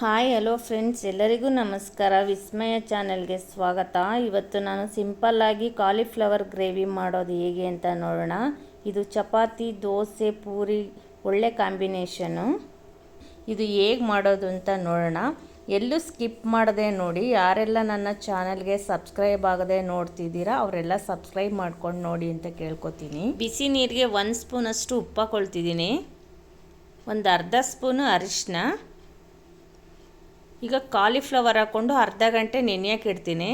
Hi, hello friends, ಎಲ್ಲರಿಗೂ ನಮಸ್ಕಾರ. ವಿಸ್ಮಯ ಚಾನೆಲ್ಗೆ ಸ್ವಾಗತ. ಇವತ್ತು ನಾನು ಸಿಂಪಲ್ಲಾಗಿ ಕಾಲಿಫ್ಲವರ್ ಗ್ರೇವಿ ಮಾಡೋದು ಹೇಗೆ ಅಂತ ನೋಡೋಣ. ಇದು ಚಪಾತಿ, ದೋಸೆ, ಪೂರಿ, ಒಳ್ಳೆ ಕಾಂಬಿನೇಷನು. ಇದು ಹೇಗೆ ಮಾಡೋದು ಅಂತ ನೋಡೋಣ. ಎಲ್ಲೂ ಸ್ಕಿಪ್ ಮಾಡದೆ ನೋಡಿ. ಯಾರೆಲ್ಲ ನನ್ನ ಚಾನಲ್ಗೆ ಸಬ್ಸ್ಕ್ರೈಬ್ ಆಗದೆ ನೋಡ್ತಿದ್ದೀರಾ, ಅವರೆಲ್ಲ ಸಬ್ಸ್ಕ್ರೈಬ್ ಮಾಡ್ಕೊಂಡು ನೋಡಿ ಅಂತ ಕೇಳ್ಕೊತೀನಿ. ಬಿಸಿ ನೀರಿಗೆ ಒಂದು ಸ್ಪೂನಷ್ಟು ಉಪ್ಪು ಹಾಕೊಳ್ತಿದ್ದೀನಿ. ಒಂದು ಅರ್ಧ ಸ್ಪೂನು ಅರಿಶಿನ ಈಗ ಕಾಲಿಫ್ಲವರ್ ಹಾಕ್ಕೊಂಡು ಅರ್ಧ ಗಂಟೆ ನೆನೆಯಕ್ಕೆ ಇಡ್ತೀನಿ.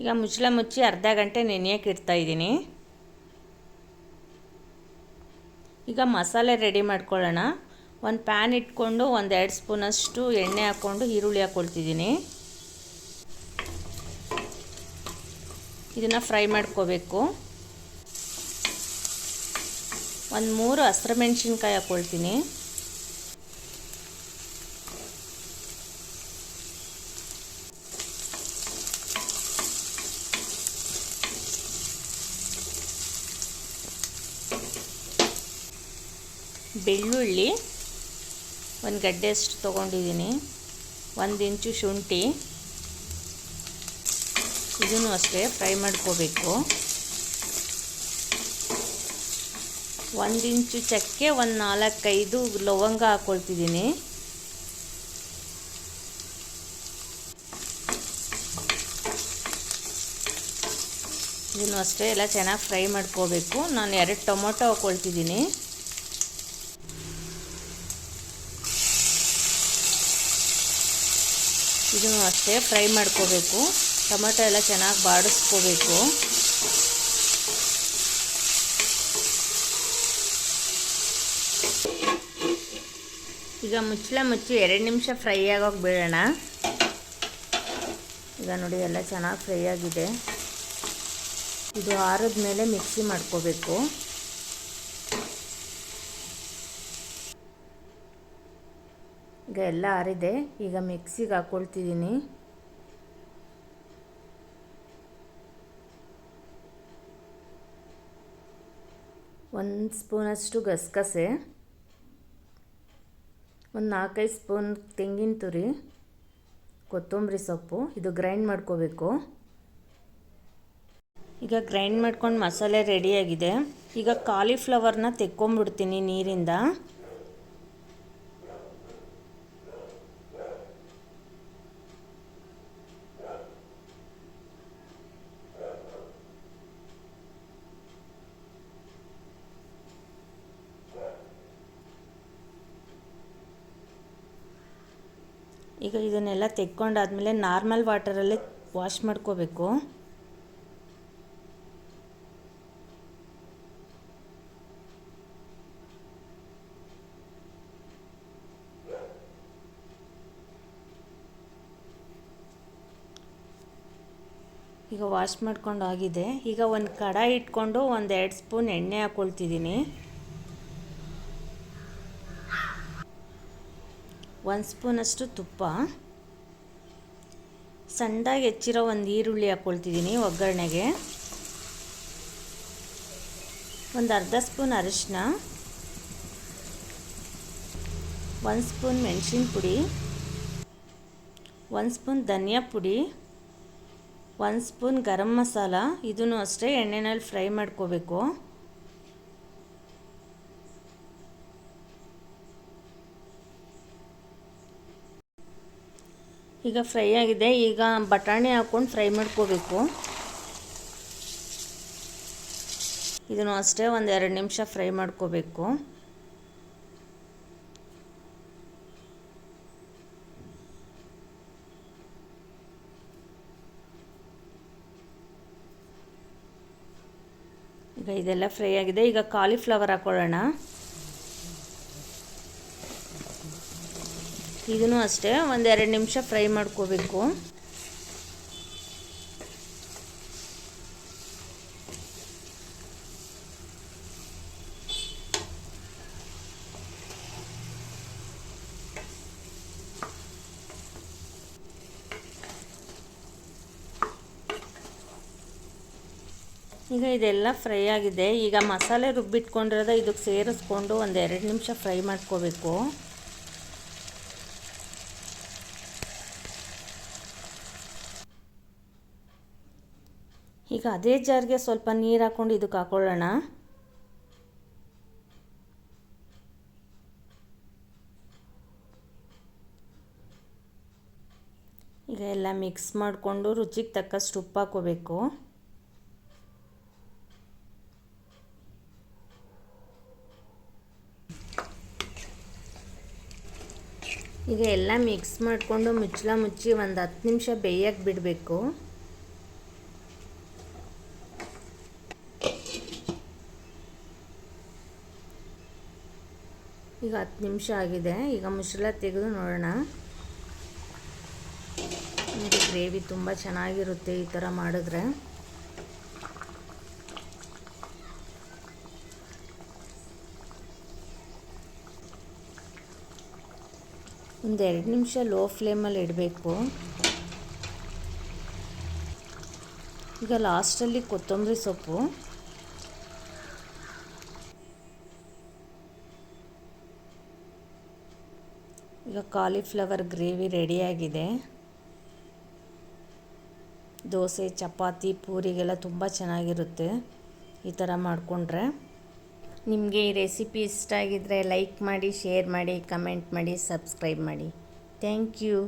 ಈಗ ಮುಚ್ಚಳ ಮುಚ್ಚಿ ಅರ್ಧ ಗಂಟೆ ನೆನೆಯಕ್ಕೆ ಇಡ್ತಾ ಇದ್ದೀನಿ. ಈಗ ಮಸಾಲೆ ರೆಡಿ ಮಾಡ್ಕೊಳ್ಳೋಣ. ಒಂದು ಪ್ಯಾನ್ ಇಟ್ಕೊಂಡು ಒಂದು ಎರಡು ಸ್ಪೂನಷ್ಟು ಎಣ್ಣೆ ಹಾಕ್ಕೊಂಡು ಈರುಳ್ಳಿ ಹಾಕ್ಕೊಳ್ತಿದ್ದೀನಿ ಇದನ್ನು ಫ್ರೈ ಮಾಡ್ಕೋಬೇಕು. ಒಂದು ಮೂರು ಹಸಿರು ಮೆಣಸಿನ್ಕಾಯಿ ಹಾಕ್ಕೊಳ್ತೀನಿ ಬೆಳ್ಳುಳ್ಳಿ ಒಂದು ಗಡ್ಡೆಯಷ್ಟು ತೊಗೊಂಡಿದ್ದೀನಿ. ಒಂದು ಇಂಚು ಶುಂಠಿ. ಇದನ್ನು ಅಷ್ಟೇ ಫ್ರೈ ಮಾಡ್ಕೋಬೇಕು. ಒಂದು ಇಂಚು ಚಕ್ಕೆ, ಒಂದು ನಾಲ್ಕೈದು ಲವಂಗ ಹಾಕ್ಕೊಳ್ತಿದ್ದೀನಿ ಇದನ್ನು ಅಷ್ಟೇ ಎಲ್ಲ ಚೆನ್ನಾಗಿ ಫ್ರೈ ಮಾಡ್ಕೋಬೇಕು. ನಾನು ಎರಡು ಟೊಮೊಟೊ ಹಾಕ್ಕೊಳ್ತಿದ್ದೀನಿ ಇದನ್ನು ಅಷ್ಟೇ ಫ್ರೈ ಮಾಡ್ಕೋಬೇಕು. ಟೊಮೆಟೊ ಎಲ್ಲ ಚೆನ್ನಾಗಿ ಬಾಡಿಸ್ಕೋಬೇಕು. ಈಗ ಮುಚ್ಚಲ ಮುಚ್ಚಿ ಎರಡು ನಿಮಿಷ ಫ್ರೈ ಆಗೋಗಿ ಬಿಡೋಣ. ಈಗ ನೋಡಿ ಎಲ್ಲ ಚೆನ್ನಾಗಿ ಫ್ರೈ ಆಗಿದೆ. ಇದು ಆರದ ಮೇಲೆ ಮಿಕ್ಸಿ ಮಾಡ್ಕೋಬೇಕು. ಈಗ ಎಲ್ಲ ಆರಿದೆ. ಈಗ ಮಿಕ್ಸಿಗೆ ಹಾಕ್ಕೊಳ್ತಿದ್ದೀನಿ ಒಂದು ಸ್ಪೂನಷ್ಟು ಗಸಗಸೆ, ಒಂದು ನಾಲ್ಕೈದು ಸ್ಪೂನ್ ತೆಂಗಿನ ತುರಿ, ಕೊತ್ತಂಬರಿ ಸೊಪ್ಪು, ಇದು ಗ್ರೈಂಡ್ ಮಾಡ್ಕೋಬೇಕು. ಈಗ ಗ್ರೈಂಡ್ ಮಾಡ್ಕೊಂಡು ಮಸಾಲೆ ರೆಡಿಯಾಗಿದೆ ಈಗ ಕಾಲಿಫ್ಲವರ್ನ ತೆಕ್ಕೊಂಬಿಡ್ತೀನಿ ನೀರಿಂದ. ಈಗ ಇದನ್ನೆಲ್ಲ ತೆಕ್ಕೊಂಡಾದ್ಮೇಲೆ ನಾರ್ಮಲ್ ವಾಟರಲ್ಲೇ ವಾಶ್ ಮಾಡ್ಕೋಬೇಕು. ಈಗ ವಾಶ್ ಮಾಡ್ಕೊಂಡು ಆಗಿದೆ. ಈಗ ಒಂದು ಕಡಾಯಿ ಇಟ್ಕೊಂಡು ಒಂದು ಎರಡು ಸ್ಪೂನ್ ಎಣ್ಣೆ ಹಾಕ್ಕೊಳ್ತಿದ್ದೀನಿ ಒಂದು ಸ್ಪೂನಷ್ಟು ತುಪ್ಪ. ಸಣ್ಣದಾಗಿ ಹೆಚ್ಚಿರೋ ಒಂದು ಈರುಳ್ಳಿ ಹಾಕ್ಕೊಳ್ತಿದ್ದೀನಿ ಒಗ್ಗರಣೆಗೆ. ಒಂದು ಅರ್ಧ ಸ್ಪೂನ್ ಅರಿಶಿನ ಒಂದು ಸ್ಪೂನ್ ಮೆಣಸಿನ ಪುಡಿ. ಒಂದು ಸ್ಪೂನ್ ಧನಿಯಾ ಪುಡಿ. ಒಂದು ಸ್ಪೂನ್ ಗರಂ ಮಸಾಲ. ಇದನ್ನು ಅಷ್ಟೇ ಎಣ್ಣೆನಲ್ಲಿ ಫ್ರೈ ಮಾಡ್ಕೋಬೇಕು. ಈಗ ಫ್ರೈ ಆಗಿದೆ. ಈಗ ಬಟಾಣಿ ಹಾಕ್ಕೊಂಡು ಫ್ರೈ ಮಾಡ್ಕೋಬೇಕು. ಇದನ್ನು ಅಷ್ಟೇ ಒಂದು ಎರಡು ನಿಮಿಷ ಫ್ರೈ ಮಾಡ್ಕೋಬೇಕು. ಈಗ ಇದೆಲ್ಲ ಫ್ರೈ ಆಗಿದೆ. ಈಗ ಕಾಲಿಫ್ಲವರ್ ಹಾಕೊಳ್ಳೋಣ. ಇದನ್ನು ಅಷ್ಟೇ ಒಂದೆರಡು ನಿಮಿಷ ಫ್ರೈ ಮಾಡ್ಕೋಬೇಕು. ಈಗ ಇದೆಲ್ಲ ಫ್ರೈ ಆಗಿದೆ. ಈಗ ಮಸಾಲೆ ರುಬ್ಬಿಟ್ಕೊಂಡಿರೋದ ಇದಕ್ಕೆ ಸೇರಿಸ್ಕೊಂಡು ಒಂದು ಎರಡು ನಿಮಿಷ ಫ್ರೈ ಮಾಡ್ಕೋಬೇಕು. ಈಗ ಅದೇ ಜಾರ್ಗೆ ಸ್ವಲ್ಪ ನೀರು ಹಾಕ್ಕೊಂಡು ಇದಕ್ಕೆ ಹಾಕೊಳ್ಳೋಣ. ಈಗ ಎಲ್ಲ ಮಿಕ್ಸ್ ಮಾಡಿಕೊಂಡು ರುಚಿಗೆ ತಕ್ಕಷ್ಟು ಉಪ್ಪು ಹಾಕೋಬೇಕು. ಈಗ ಎಲ್ಲ ಮಿಕ್ಸ್ ಮಾಡಿಕೊಂಡು ಮುಚ್ಚಲ ಮುಚ್ಚಿ ಒಂದು ಹತ್ತು ನಿಮಿಷ ಬೇಯಕ್ಕೆ ಬಿಡಬೇಕು. ಈಗ ಹತ್ತು ನಿಮಿಷ ಆಗಿದೆ. ಈಗ ಮುಚ್ಚಳ ತೆಗೆದು ನೋಡೋಣ. ಇದು ಗ್ರೇವಿ ತುಂಬ ಚೆನ್ನಾಗಿರುತ್ತೆ ಈ ಥರ ಮಾಡಿದ್ರೆ. ಒಂದು ಎರಡು ನಿಮಿಷ ಲೋ ಫ್ಲೇಮಲ್ಲಿ ಇಡಬೇಕು. ಈಗ ಲಾಸ್ಟಲ್ಲಿ ಕೊತ್ತಂಬರಿ ಸೊಪ್ಪು. ಈಗ ಕಾಲಿಫ್ಲವರ್ ಗ್ರೇವಿ ರೆಡಿಯಾಗಿದೆ ದೋಸೆ, ಚಪಾತಿ, ಪೂರಿಗೆಲ್ಲ ತುಂಬ ಚೆನ್ನಾಗಿರುತ್ತೆ. ಈ ಥರ ಮಾಡಿಕೊಂಡ್ರೆ. ನಿಮಗೆ ಈ ರೆಸಿಪಿ ಇಷ್ಟ ಆಗಿದ್ದರೆ ಲೈಕ್ ಮಾಡಿ ಶೇರ್ ಮಾಡಿ ಕಮೆಂಟ್ ಮಾಡಿ ಸಬ್ಸ್ಕ್ರೈಬ್ ಮಾಡಿ. Thank you